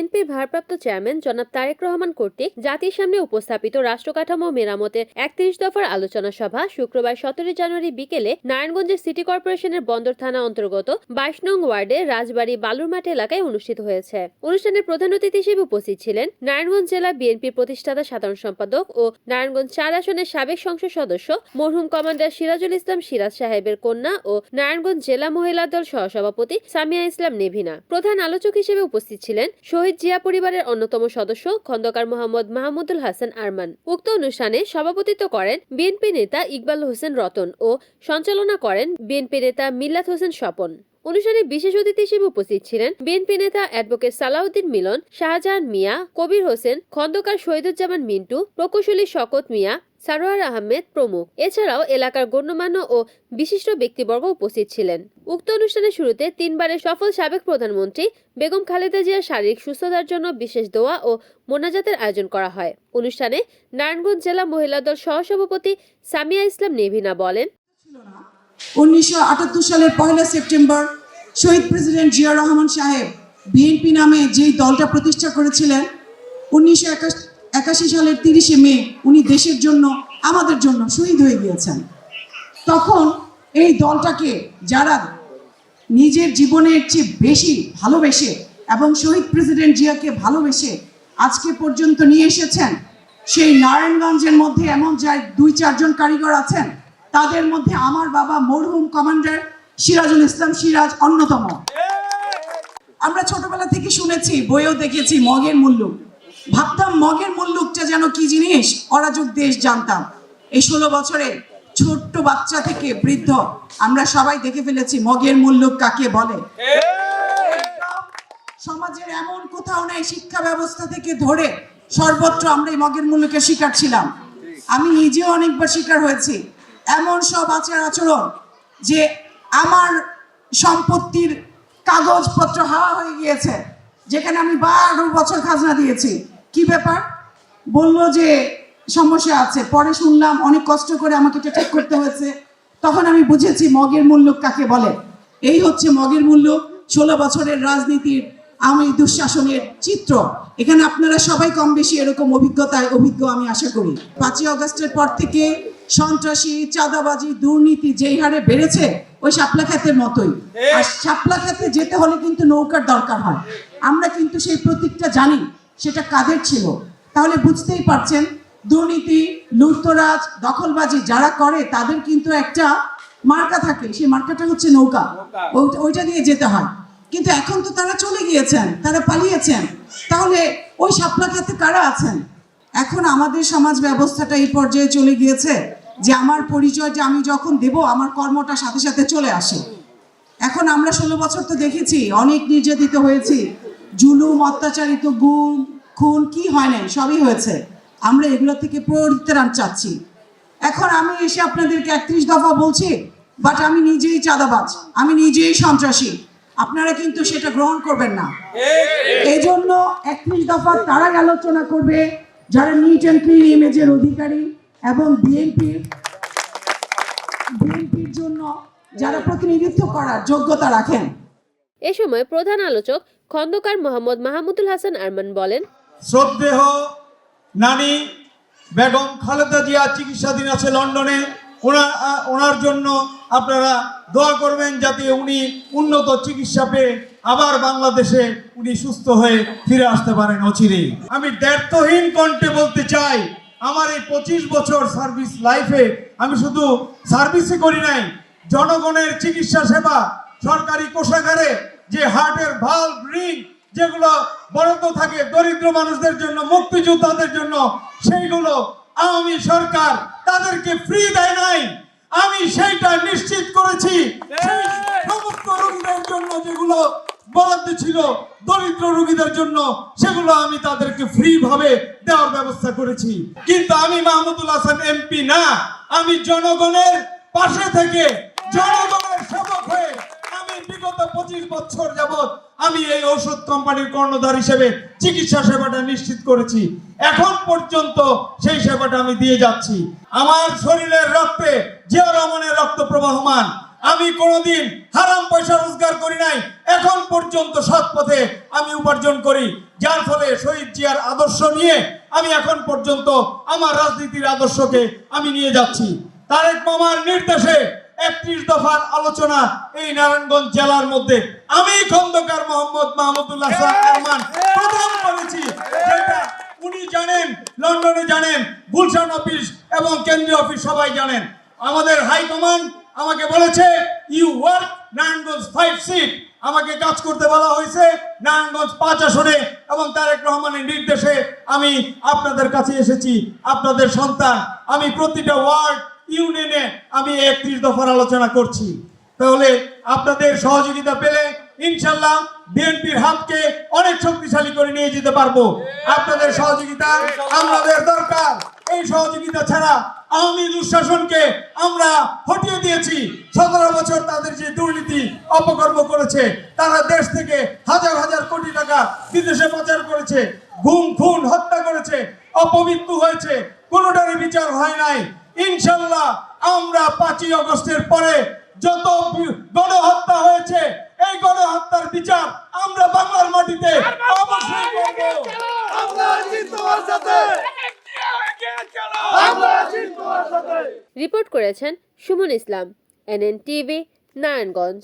বিএনপির ভারপ্রাপ্ত চেয়ারম্যান জনাব তারেক রহমান কর্তৃক জাতির সামনে উপস্থাপিত রাষ্ট্রকাঠামো মেরামতের একত্রিশ দফার আলোচনা সভা শুক্রবার সতেরো জানুয়ারি বিকেলে নারায়ণগঞ্জের সিটি কর্পোরেশনের বন্দর থানা অন্তর্গত বাইশ নং ওয়ার্ডে রাজবাড়ী বালুরমাঠ এলাকায় অনুষ্ঠিত হয়েছে। অনুষ্ঠানে প্রধান অতিথি হিসেবে উপস্থিত ছিলেন নারায়ণগঞ্জ জেলা বিএনপির প্রতিষ্ঠাতা সাধারণ সম্পাদক ও নারায়ণগঞ্জ চার আসনের সাবেক সংসদ সদস্য মরহুম কমান্ডার সিরাজুল ইসলাম সিরাজ সাহেবের কন্যা ও নারায়ণগঞ্জ জেলা মহিলা দল সহসভাপতি সামিয়া ইসলাম নেভিনা। প্রধান আলোচক হিসেবে উপস্থিত ছিলেন শহীদ জিয়া পরিবারের অন্যতম সদস্য খন্দকার মোহাম্মদ মাহমুদুল হাসান আরমান। উক্ত অনুষ্ঠানে সভাপতিত্ব করেন বিএনপি নেতা ইকবাল হোসেন রতন ও সঞ্চালনা করেন বিএনপি নেতা মিল্লাত হোসেন স্বপন। অনুষ্ঠানে বিশেষ অতিথি হিসেবে উপস্থিত ছিলেন বিএনপি নেতা অ্যাডভোকেট সালাউদ্দিন মিলন, শাহজাহান মিয়া, কবির হোসেন, খন্দকার শহীদুজ্জামান মিন্টু, প্রকৌশলী শকত মিয়া সারোয়ার আহমেদ প্রমুখ। এছাড়াও এলাকার গণ্যমান্য ও বিশিষ্ট ব্যক্তিবর্গ উপস্থিত ছিলেন। উক্ত অনুষ্ঠানের শুরুতে তিনবারের সফল সাবেক প্রধানমন্ত্রী বেগম খালেদা জিয়ার শারীরিক সুস্থতার জন্য বিশেষ দোয়া ও মোনাজাতের আয়োজন করা হয়। অনুষ্ঠানে নারায়ণগঞ্জ জেলা মহিলা দল সহসভাপতি সামিয়া ইসলাম নেভিনা বলেন, উনিশশো আটাত্তর সালের পয়লা সেপ্টেম্বর শহীদ প্রেসিডেন্ট জিয়া রহমান সাহেব বিএনপি নামে যেই দলটা প্রতিষ্ঠা করেছিলেন, উনিশশো একাশি সালের তিরিশে মে উনি দেশের জন্য, আমাদের জন্য শহীদ হয়ে গিয়েছেন। তখন এই দলটাকে যারা নিজের জীবনের চেয়ে বেশি ভালোবেসে এবং শহীদ প্রেসিডেন্ট জিয়াকে ভালোবেসে আজকে পর্যন্ত নিয়ে এসেছেন, সেই নারায়ণগঞ্জের মধ্যে এমন যায় দুই, চারজন কারিগর আছেন, তাদের মধ্যে আমার বাবা মরহুম কমান্ডার সিরাজুল ইসলাম সিরাজ অন্যতম। আমরা ছোটবেলা থেকে শুনেছি, বইও দেখেছি, মগের মূল্য। ভাবতাম মগের মুল্লুকটা যেন কি জিনিস? অরাজক দেশ জানতাম। এই ষোলো বছরে ছোট্ট বাচ্চা থেকে বৃদ্ধ, আমরা সবাই দেখে ফেলেছি মগের মুল্লুক কাকে বলে। সমাজের এমন কোথাও নেই শিক্ষা ব্যবস্থা থেকে ধরে সর্বত্র আমরা এই মগের মূল্যকে শিকার ছিলাম। আমি নিজেও অনেকবার শিকার হয়েছি। এমন সব আচার আচরণ যে আমার সম্পত্তির কাগজপত্র হাওয়া হয়ে গিয়েছে, যেখানে আমি বারো বছর খাজনা দিয়েছি। কি ব্যাপার? বলল যে সমস্যা আছে, পরে শুনলাম অনেক কষ্ট করে আমাকে এটা ঠিক করতে হয়েছে। তখন আমি বুঝেছি মগের মূল্য কাকে বলে। এই হচ্ছে মগের মূল্য, ষোলো বছরের রাজনীতির আমি দুঃশাসনের চিত্র। এখানে আপনারা সবাই কম বেশি এরকম অভিজ্ঞতায় অভিজ্ঞ, আমি আশা করি। পাঁচই অগস্টের পর থেকে সন্ত্রাসী, চাঁদাবাজি, দুর্নীতি যেই হারে বেড়েছে, ওই শাপলা খাতের মতোই। আর শাপলা খাতে যেতে হলে কিন্তু নৌকার দরকার হয়। আমরা কিন্তু সেই প্রতীকটা জানি। সেটা কাদের ছিল? তাহলে বুঝতেই পারছেন দুর্নীতি লুটতরাজ দখলবাজি যারা করে তাদের কিন্তু একটা মার্কা থাকে। সেই মার্কাটা হচ্ছে নৌকা। ওইটা দিয়ে যেতে হয়। কিন্তু এখন তো তারা চলে গিয়েছেন তারা পালিয়েছেন। তাহলে ওই শাপলা খাতে কারা আছেন? এখন আমাদের সমাজ ব্যবস্থাটা এই পর্যায়ে চলে গিয়েছে যে আমার পরিচয় যে আমি যখন দেব আমার কর্মটা সাথে সাথে চলে আসে। এখন আমরা ষোলো বছর তো দেখেছি অনেক নির্যাতিত হয়েছি। জুলুম অত্যাচারিত গুম, খুন, কি হয় নাই, সবই হয়েছে। আমরা এগুলো থেকে পরিত্রাণ চাচ্ছি। এখন আমি এসে আপনাদেরকে একত্রিশ দফা বলছি বাট আমি নিজেই চাঁদাবাজ, আমি নিজেই সন্ত্রাসী। আপনারা কিন্তু সেটা গ্রহণ করবেন না। এই জন্য একত্রিশ দফা তারাই আলোচনা করবে, যারা নিট অ্যান্ড ক্লিন ইমেজের অধিকারী এবং বিএনপির বিএনপির জন্য যারা প্রতিনিধিত্ব করার যোগ্যতা রাখেন। এ সময় প্রধান আলোচক খন্দকার মোহাম্মদ মাহমুদুল হাসান আরমান বলেন শ্রদ্ধেহ নানি বেগম খালেদা জিয়া চিকিৎসাধীন আছে লন্ডনে। ওনার ওনার জন্য আপনারা দোয়া করবেন যাতে উনি উন্নত চিকিৎসা পেয়ে আবার বাংলাদেশে উনি সুস্থ হয়ে ফিরে আসতে পারেন অচিরেই। আমি দ্ব্যর্থহীন কণ্ঠে বলতে চাই, আমার এই পঁচিশ বছর সার্ভিস লাইফে আমি শুধু সার্ভিসই করি নাই, জনগণের চিকিৎসা সেবা সরকারি কোষাগারে যে হার্টের ভাল্ব রিং যেগুলো বরাদ্দ থাকে দরিদ্র মানুষদের জন্য, মুক্তিযোদ্ধাদের জন্য, সেইগুলো আওয়ামী সরকার তাদেরকে ফ্রি দেয় নাই। আমি সেইটা নিশ্চিত করেছি। সমস্ত রোগীদের জন্য যেগুলো বরাদ্দ ছিল দরিদ্র রোগীদের জন্য, সেগুলো আমি তাদেরকে ফ্রি ভাবে দেওয়ার ব্যবস্থা করেছি। কিন্তু আমি মাহমুদুল হাসান এমপি না, আমি জনগণের পাশে থেকে আমি বিগত পঁচিশ বছর যাবৎ আমি এই ঔষধ কোম্পানির কর্ণধার হিসেবে চিকিৎসা সেবাটা নিশ্চিত করেছি। এখন পর্যন্ত সেই সেবাটা আমি দিয়ে যাচ্ছি। আমার শরীরের রক্তে জিয়া রহমানের রক্ত প্রবাহমান। আমি কোনোদিন হারাম পয়সা রোজগার করি নাই। এখন পর্যন্ত সৎ পথে আমি উপার্জন করি। যার ফলে শহীদ জিয়ার আদর্শ নিয়ে আমি এখন পর্যন্ত আমার রাজনীতির আদর্শকে আমি নিয়ে যাচ্ছি। তারেক মামার নির্দেশে একত্রিশ দফার আলোচনা এই নারায়ণগঞ্জ জেলার মধ্যে। আমি খন্দকার মোহাম্মদ মাহমুদুল্লাহ রহমান করেছি। যেটা উনি জানেন লন্ডনে জানেন গুলশান অফিস এবং কেন্দ্রীয় অফিস সবাই জানেন। আমাদের হাইকমান্ড আমাকে বলেছে you work Narayanganj five seat আমাকে কাজ করতে বলা হয়েছে নারায়ণগঞ্জ পাঁচ আসনে। এবং তারেক রহমানের নির্দেশে আমি আপনাদের কাছে এসেছি আপনাদের সন্তান। আমি প্রতিটা ওয়ার্ড ইউনিয়নে আমি একত্রিশ দফার আলোচনা করছি। তাহলে আপনাদের সহযোগিতা পেলে ইনশাল্লাহ বিএনপির হাতকে অনেক শক্তিশালী করে নিয়ে যেতে পারব। আপনাদের সহযোগিতা আমাদের দরকার। এই সহযোগিতা ছাড়া আওয়ামী দুঃশাসনকে আমরা হটিয়ে দিয়েছি। সতেরো বছর তাদের যে দুর্নীতি অপকর্ম করেছে, তারা দেশ থেকে হাজার হাজার কোটি টাকা বিদেশে পাচার করেছে গুম খুন, হত্যা করেছে, অপমৃত্যু হয়েছে, কোনোটারই বিচার হয় নাই। ইনশাল্লাহ আমরা পাঁচই অগস্টের পরে যত গণহত্যা হয়েছে এই গণহত্যার বিচার আমরা বাংলার মাটিতে অবশ্যই করব। রিপোর্ট করেছেন Suman Islam N N TV Narayanganj.